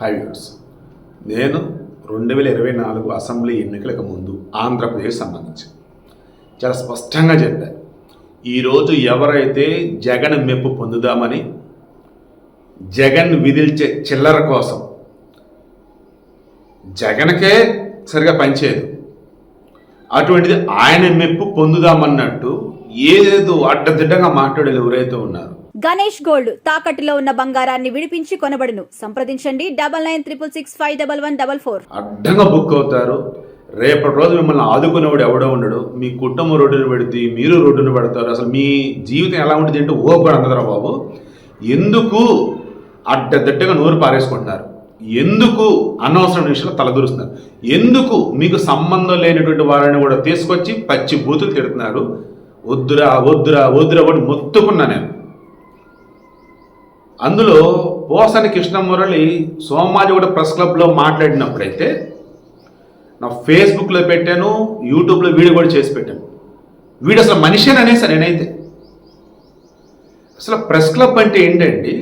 Hi నేను రెండు వేల ఇరవై నాలుగు అసెంబ్లీ ఎన్నికలకు ముందు ఆంధ్రప్రదేశ్ సంబంధించి. చాలా స్పష్టంగా చెప్పాను ఈరోజు ఎవరైతే జగన్ మెప్పు పొందుదామని జగన్ విధిల్చే చిల్లర కోసం జగన్కే సరిగా పనిచేయదు. అటువంటిది ఆయన మెప్పు పొందుదామన్నట్టు ఏదేదో అడ్డదిడ్డంగా మాట్లాడేది ఎవరైతే ఉన్నారు గణేష్ గోల్డ్ తాకట్టులో ఉన్న బంగారాన్ని విడిపించి కొనబడును. సంప్రదించండి. Double nine triple six five double one double four. అడ్డంగా బుక్ అవుతారు. రేపటి రోజు మిమ్మల్ని ఆదుకునేవాడు ఎవడో ఉండడు. మీ కుటుంబం రోడ్డును పెడితే మీరు రోడ్డును పెడతారు. అసలు మీ జీవితం ఎలా ఉంటుంది అంటే ఓ కూడా అందరా బాబు. ఎందుకు అడ్డదిడ్డగా నోరు పారేసుకుంటున్నారు? ఎందుకు అనవసరం విషయంలో తలదూరుస్తున్నారు? ఎందుకు మీకు సంబంధం లేనటువంటి వారిని కూడా తీసుకొచ్చి పచ్చి బూతులు తిడుతున్నారు? వద్దురా వద్దురా వద్దురా ఒకటి మొత్తుకున్నా నేను. అందులో పోసని కృష్ణమురళి సోమాజిగూడ ప్రెస్ క్లబ్లో మాట్లాడినప్పుడైతే నా ఫేస్బుక్లో పెట్టాను యూట్యూబ్లో వీడియో కూడా చేసి పెట్టాను. వీడు అసలు మనిషిని అనేసా నేనైతే. అసలు ప్రెస్ క్లబ్ అంటే ఏంటండి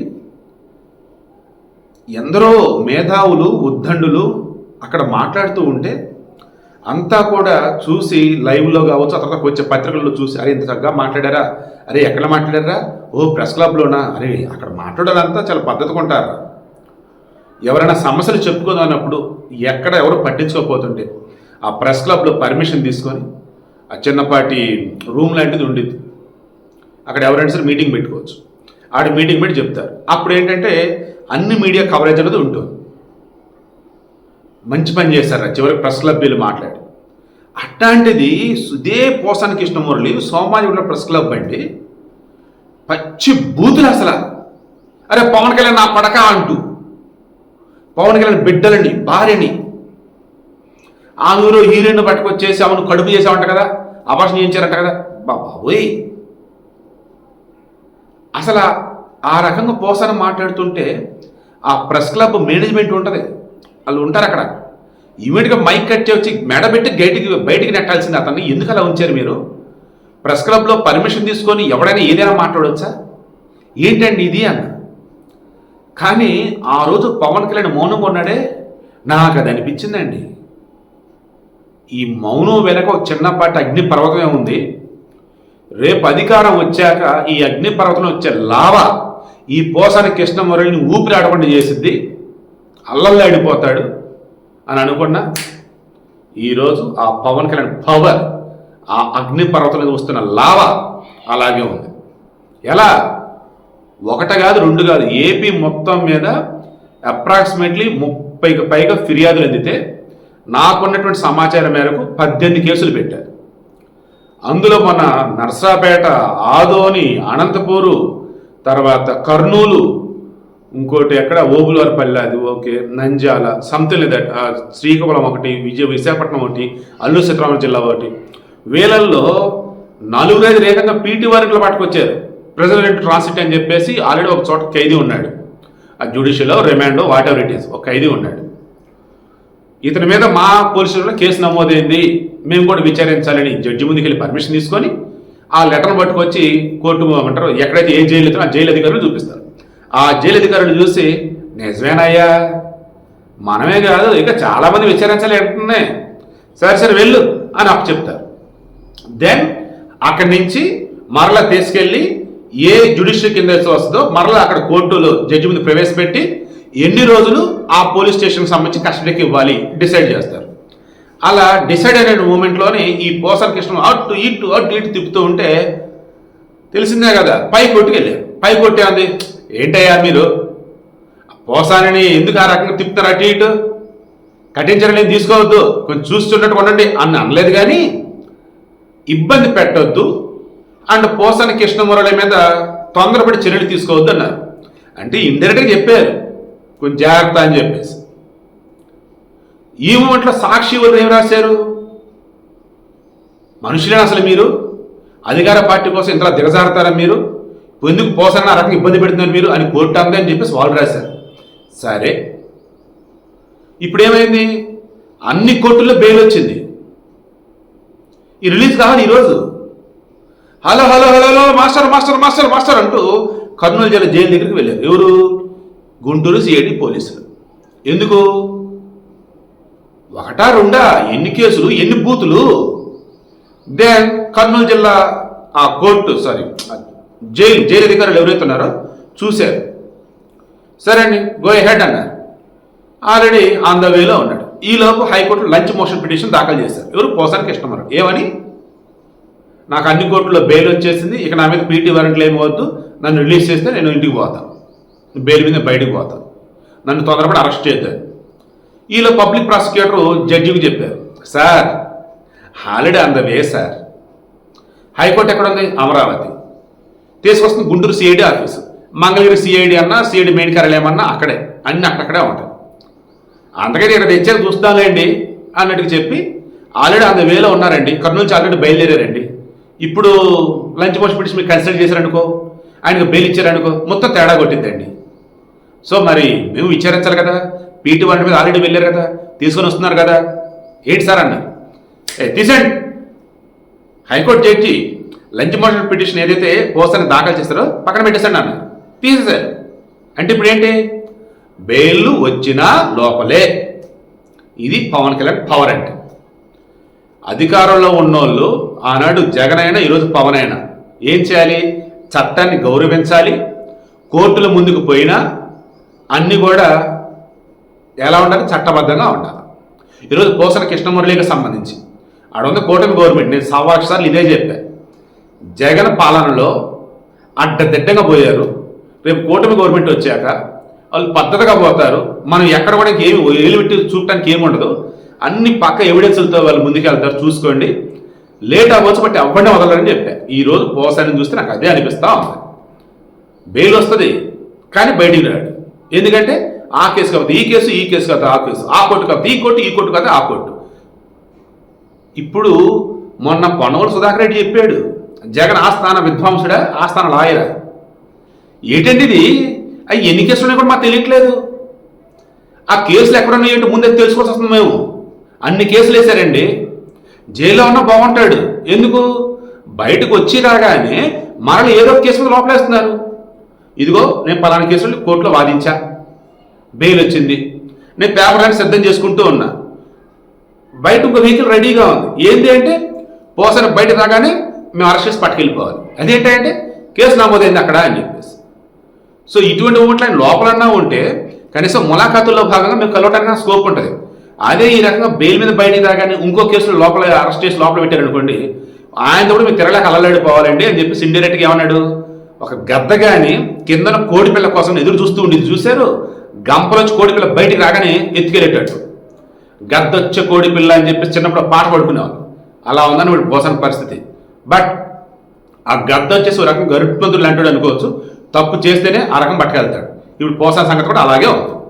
ఎందరో మేధావులు ఉద్దండులు అక్కడ మాట్లాడుతూ ఉంటే అంతా కూడా చూసి లైవ్లో కావచ్చు ఆ తర్వాత వచ్చే పత్రికల్లో చూసి అరే ఇంత చక్కగా మాట్లాడారా? అరే ఎక్కడ మాట్లాడారా? ఓ ప్రెస్ క్లబ్లోనా? అరే అక్కడ మాట్లాడాలంతా చాలా పద్ధతిగా ఉంటారు. ఎవరైనా సమస్యలు చెప్పుకుందాం ఎక్కడ ఎవరు పట్టించుకోకపోతుంటే ఆ ప్రెస్ క్లబ్లో పర్మిషన్ తీసుకొని ఆ చిన్నపాటి రూమ్ లాంటిది ఉండిద్ది. అక్కడ ఎవరైనా సరే మీటింగ్ పెట్టుకోవచ్చు. ఆడ మీటింగ్ పెట్టి చెప్తారు. అప్పుడు ఏంటంటే అన్ని మీడియా కవరేజ్ అనేది ఉంటుంది. మంచి పని చేశారు. చివరికి ప్రెస్ క్లబ్ వీళ్ళు మాట్లాడి అట్లాంటిది ఇదే పోసాని కృష్ణమురళి ఉన్న ప్రెస్ క్లబ్ అండి. పచ్చి బూతులు అసలు. అరే పవన్ కళ్యాణ్ నా పడక అంటూ. పవన్ కళ్యాణ్ బిడ్డలని భార్యని. ఆ ఊరు హీరోయిన్ పట్టుకొచ్చేసి ఆమెను కడుపు చేసామంట కదా? అభాషణ చేయించారంట కదా? బాబోయ్. అసలు ఆ రకంగా పోసాన మాట్లాడుతుంటే ఆ ప్రెస్ క్లబ్ మేనేజ్మెంట్ ఉంటుంది. వాళ్ళు ఉంటారు అక్కడ. ఇమీడియట్గా మైక్ కట్ వచ్చి మెడ పెట్టి గైటికి బయటికి నెట్టాల్సింది అతన్ని. ఎందుకు అలా ఉంచారు మీరు? ప్రెస్ క్లబ్లో పర్మిషన్ తీసుకొని ఎవడైనా ఏదైనా మాట్లాడవచ్చా ఏంటండి ఇది అన్న. కానీ ఆ రోజు పవన్ కళ్యాణ్ మౌనంగా ఉన్నాడే నాకు అది అనిపించిందండి. ఈ మౌనం వెనక ఒక చిన్నపాటి అగ్ని పర్వతమే ఉంది. రేపు అధికారం వచ్చాక ఈ అగ్ని పర్వతం వచ్చే లావ ఈ పోసాని కృష్ణమురళిని ఊపిరి ఆడకుండా చేసింది అల్లల్లాడిపోతాడు అని అనుకున్నా ఈరోజు ఆ పవన్ కళ్యాణ్ పవర్ ఆ అగ్నిపర్వతం వస్తున్న లావ అలాగే ఉంది. ఎలా? ఒకట కాదు రెండు కాదు. ఏపీ మొత్తం మీద అప్రాక్సిమేట్లీ ముప్పైకి పైగా ఫిర్యాదులు అందితే నాకున్నటువంటి సమాచారం మేరకు పద్దెనిమిది కేసులు పెట్టారు. అందులో మన నర్సాపేట ఆదోని అనంతపూరు తర్వాత కర్నూలు ఇంకోటి ఎక్కడ ఓబులవారిపల్లి అది ఓకే నంజాల సంథింగ్ దట్ శ్రీకాకుళం ఒకటి విజయ విశాఖపట్నం ఒకటి అల్లూరు సీతారామరాజు జిల్లా ఒకటి. వీళ్ళల్లో నలుగురైదు రేఖంగా పీటీ వారిలో పట్టుకొచ్చారు. ప్రెసిడెంట్ ట్రాన్సిట్ అని చెప్పేసి ఆల్రెడీ ఒక చోట ఖైదీ ఉన్నాడు. ఆ జ్యుడిషియల్లో రిమాండో వాట్ ఎవర్ ఇట్ ఈస్ ఒక ఖైదీ ఉన్నాడు. ఇతని మీద మా పోలీసులలో కేసు నమోదైంది. మేము కూడా విచారించాలని జడ్జి ముందుకు వెళ్ళి పర్మిషన్ తీసుకొని ఆ లెటర్ పట్టుకొచ్చి కోర్టు అంటారు ఎక్కడైతే ఏ జైలు ఆ జైలు అధికారులు చూపిస్తారు. ఆ జైలు అధికారులు చూసి నిజమేనయ్యా మనమే కాదు ఇక చాలామంది విచారించాలి అంటున్నాయి. సరే సరే వెళ్ళు అని అప్పు చెప్తారు. దెన్ అక్కడి నుంచి మరలా తీసుకెళ్ళి ఏ జ్యుడిషియల్ కింద వస్తుందో మరలా అక్కడ కోర్టులో జడ్జి ముందు ప్రవేశపెట్టి ఎన్ని రోజులు ఆ పోలీస్ స్టేషన్కి సంబంధించి కస్టడీకి ఇవ్వాలి డిసైడ్ చేస్తారు. అలా డిసైడ్ అయిన మూమెంట్లోనే ఈ పోసల కృష్ణ అటు ఇటు అటు ఇటు తిప్పుతూ ఉంటే తెలిసిందే కదా పై కొట్టుకు వెళ్ళారు. పై కొట్టే అంది ఏంటయ్యా మీరు? పోసానని ఎందుకు ఆ రకంగా తిప్పుతారు అటు ఇటు? కఠించడం తీసుకోవద్దు. కొంచెం చూస్తున్నట్టు ఉండండి. అని అనలేదు కానీ ఇబ్బంది పెట్టొద్దు. అండ్ పోసాని కృష్ణమురళి మీద తొందరపడి చర్యలు తీసుకోవద్దు అన్నారు. అంటే ఇండైరెక్ట్గా చెప్పారు. కొంచెం జాగ్రత్త అని చెప్పేసి. ఈ మూమెంట్లో సాక్షి వాళ్ళు ఏం రాశారు? మనుషులే అసలు మీరు? అధికార పార్టీ కోసం ఇంతలా దిగజారుతారా మీరు? ఎందుకు పోసన్న ఆ రకంగా ఇబ్బంది పెడుతున్నారు మీరు అని కోర్టు అందని అని చెప్పేసి వాళ్ళు రాశారు. సరే. ఇప్పుడు ఏమైంది అన్ని కోర్టుల్లో బెయిల్ వచ్చింది. ఈ రిలీజ్ కావాలి ఈరోజు hello hello hello hello master master master master అంటూ కర్నూలు జిల్లా జైలు దగ్గరికి వెళ్ళారు. ఎవరు? గుంటూరు సిఐడి పోలీసులు. ఎందుకు? ఒకటా రెండా? ఎన్ని కేసులు ఎన్ని బూతులు? దెన్ కర్నూలు జిల్లా ఆ కోర్టు సారీ జైలు జైలు అధికారులు ఎవరైతే ఉన్నారో చూశారు. సరే అండి గో హెడ్ అన్నారు. ఆల్రెడీ ఆన్ ద వేలో ఉన్నాడు. ఈలోపు హైకోర్టు లంచ్ మోషన్ పిటిషన్ దాఖలు చేశారు. ఎవరు పోసానికి ఇష్టమన్నారు ఏమని? నాకు అన్ని కోర్టులో బెయిల్ వచ్చేసింది. ఇక నా మీద పీటీ వారెంట్లు ఏమి వద్దు. నన్ను రిలీజ్ చేస్తే నేను ఇంటికి పోతాను బెయిల్ మీద బయటికి పోతాను నన్ను తొందరపడి అరెస్ట్ చేద్దాం ఈలో పబ్లిక్ ప్రాసిక్యూటర్ జడ్జికి చెప్పారు. Sir holiday on the way sir. High court ఎక్కడ ఉంది అమరావతి. తీసుకొస్తుంది Guntur CID office Mangalagiri CID అన్నా సిఐడి మెయిన్ కార్యాలయం అన్నా అక్కడే. అన్ని అక్కడక్కడే ఉంటాయి. అందుకని ఇక్కడ తెచ్చారు చూస్తానులేండి అన్నట్టుగా చెప్పి ఆల్రెడీ అంత వేలో ఉన్నారండి. కర్నూలు నుంచి ఆల్రెడీ బయలుదేరారండి. ఇప్పుడు లంచ్ మోషన్ పిటిషన్ మీకు కన్సల్ట్ చేశారనుకో ఆయనకు బెయిల్ ఇచ్చారనుకో మొత్తం తేడా కొట్టిందండి సో మరి మేము విచారించాలి కదా. పీటీ వంటి మీద ఆల్రెడీ వెళ్ళారు కదా. తీసుకొని వస్తున్నారు కదా. ఏంటి సార్ అన్నారు ఏ తీసండి high court judge lunch motion petition ఏదైతే పోస్తాన్ని దాఖలు చేస్తారో పక్కన పెట్టేశాడు నాన్న. తీసేశారు అంటే ఇప్పుడు ఏంటి? బెయిల్ వచ్చినా లోపలే. ఇది పవన్ కళ్యాణ్ పవర్ అంటే అధికారంలో ఉన్నోళ్ళు ఆనాడు జగన్ అయినా ఈరోజు పవన్ అయినా ఏం చేయాలి? చట్టాన్ని గౌరవించాలి. కోర్టుల ముందుకు పోయినా అన్నీ కూడా ఎలా ఉండాలి? చట్టబద్ధంగా ఉండాలి. ఈరోజు పోసన కృష్ణమురళికి సంబంధించి. ఆడ ఉంది కూటమి గవర్నమెంట్ నేను సార్లు ఇదే చెప్పాను జగన్ పాలనలో అడ్డదిడ్డగా పోయారు. రేపు కూటమి గవర్నమెంట్ వచ్చాక వాళ్ళు పద్ధతిగా పోతారు. మనం ఎక్కడ కూడా ఏమి ఏలు పెట్టి చూడటానికి ఏమి ఉండదు. అన్ని పక్క ఎవిడెన్స్లతో వాళ్ళు ముందుకెళ్తారు చూసుకోండి. లేట్ అవ్వచ్చు బట్టి అవ్వండి వదలరని చెప్పా. ఈరోజు రోజు పోసాన్ని చూస్తే నాకు అదే అనిపిస్తా ఉంది. బెయిల్ వస్తుంది కానీ బయటికి రాడు. ఎందుకంటే ఆ కేసు కాబట్టి ఈ కేసు ఈ కేసు కాదు ఆ కేసు. ఆ కోర్టు కాకపోతే ఈ కోర్టు ఈ కోర్టు కాదు ఆ కోర్టు. ఇప్పుడు మొన్న పొన్నవలు సుధాకర్ రెడ్డి చెప్పాడు. జగన్ ఆస్థాన విద్వాంసుడా ఆస్థాన లాయరా? ఏంటండి ఇది అవి ఎన్ని కేసులు ఉన్నాయి కూడా మాకు తెలియట్లేదు. ఆ కేసులు ఎక్కడ ఏంటి ముందే తెలుసుకోవాల్సి వస్తుంది మేము. అన్ని కేసులు వేశారండి. జైల్లో ఉన్నా బాగుంటాడు. ఎందుకు? బయటకు వచ్చి రాగానే మరలు ఏదో ఒక కేసు మీద లోపలేస్తున్నారు. ఇదిగో నేను పలానా కేసులు కోర్టులో వాదించా. బెయిల్ వచ్చింది. నేను పేపర్ సిద్ధం చేసుకుంటూ ఉన్నా. బయట ఒక వెహికల్ రెడీగా ఉంది. ఏంటి అంటే పోసన బయట రాగానే మేము అరెస్ట్ చేసి పట్టుకెళ్ళిపోవాలి. అదేంటంటే కేసు నమోదైంది అక్కడ అని చెప్పేసి. సో ఇటువంటి మూమెంట్లు ఆయన లోపలన్నా ఉంటే కనీసం ములాఖాతుల్లో భాగంగా మేము కలవటానికి స్కోప్ ఉంటుంది. అదే ఈ రకంగా బెయిల్ మీద బయటికి రాగానే ఇంకో కేసులో లోపల అరెస్ట్ చేసి లోపల పెట్టారనుకోండి ఆయన కూడా మీకు తిరగలేక అల్లలాడిపోవాలండి అని చెప్పి ఇండైరెక్ట్గా ఏమన్నాడు? ఒక గద్ద కానీ కిందన కోడిపిల్ల కోసం ఎదురు చూస్తూ ఉండేది. చూశారు? గంపలోంచి కోడిపిల్ల బయటికి రాగానే ఎత్తుకెళ్ళేటట్టు. గద్దొచ్చే కోడిపిల్ల అని చెప్పి చిన్నప్పుడు పాట పడుకునేవాళ్ళు. అలా ఉందని ఇప్పుడు బోసన పరిస్థితి. బట్ ఆ గద్ద వచ్చేసి ఒక రకం గరుత్మంతుడు అంటాడు అనుకోవచ్చు. తప్పు చేస్తేనే ఆ రకం పట్టుకెళ్తాడు. ఇప్పుడు పోసా సంగతి కూడా అలాగే ఉంది.